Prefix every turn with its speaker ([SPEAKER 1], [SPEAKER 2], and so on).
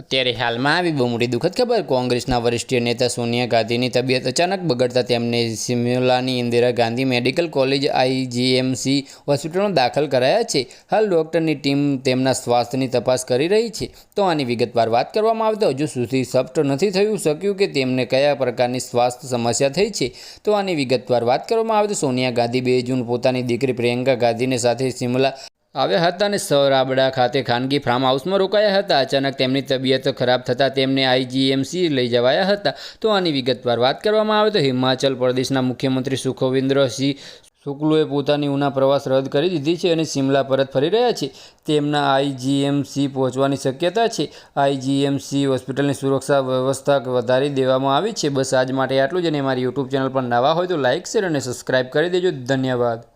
[SPEAKER 1] અત્યારે હાલમાં આવી બહુ મોટી દુઃખદ ખબર. કોંગ્રેસના વરિષ્ઠ નેતા સોનિયા ગાંધીની તબિયત અચાનક બગડતા તેમને સિમલાની Indira Gandhi medical college IGMC હોસ્પિટલમાં દાખલ કરાયા છે. હાલ ડૉક્ટરની ટીમ તેમના સ્વાસ્થ્યની તપાસ કરી રહી છે. તો આની વિગતવાર વાત કરવામાં આવે તો હજુ સુધી સ્પષ્ટ નથી થયું. શક્યું કે તેમને કયા પ્રકારની સ્વાસ્થ્ય સમસ્યા થઈ છે. તો આની વિગતવાર વાત કરવામાં આવે તો સોનિયા ગાંધી બે જૂન પોતાની દીકરી પ્રિયંકા ગાંધીને સાથે સિમલા આવ્યા હતા અને સૌરાબડા ખાતે ખાનગી ફાર્મ હાઉસમાં રોકાયા હતા. અચાનક તેમની તબિયત ખરાબ થતાં તેમને આઈજીએમસી લઈ જવાયા હતા. તો આની વિગતવાર વાત કરવામાં આવે તો હિમાચલ પ્રદેશના મુખ્યમંત્રી સુખવિન્દ્રસિંહ શુક્લુએ પોતાની ઉના પ્રવાસ રદ કરી દીધી છે અને સિમલા પરત ફરી રહ્યા છે. તેમના આઈજીએમસી પહોંચવાની શક્યતા છે. આઈજીએમસી હોસ્પિટલની સુરક્ષા વ્યવસ્થા વધારી દેવામાં આવી છે. બસ આજ માટે આટલું જ અને મારી યુટ્યુબ ચેનલ પર નવા હોય તો લાઇક શેર અને સબસ્ક્રાઇબ કરી દેજો. ધન્યવાદ.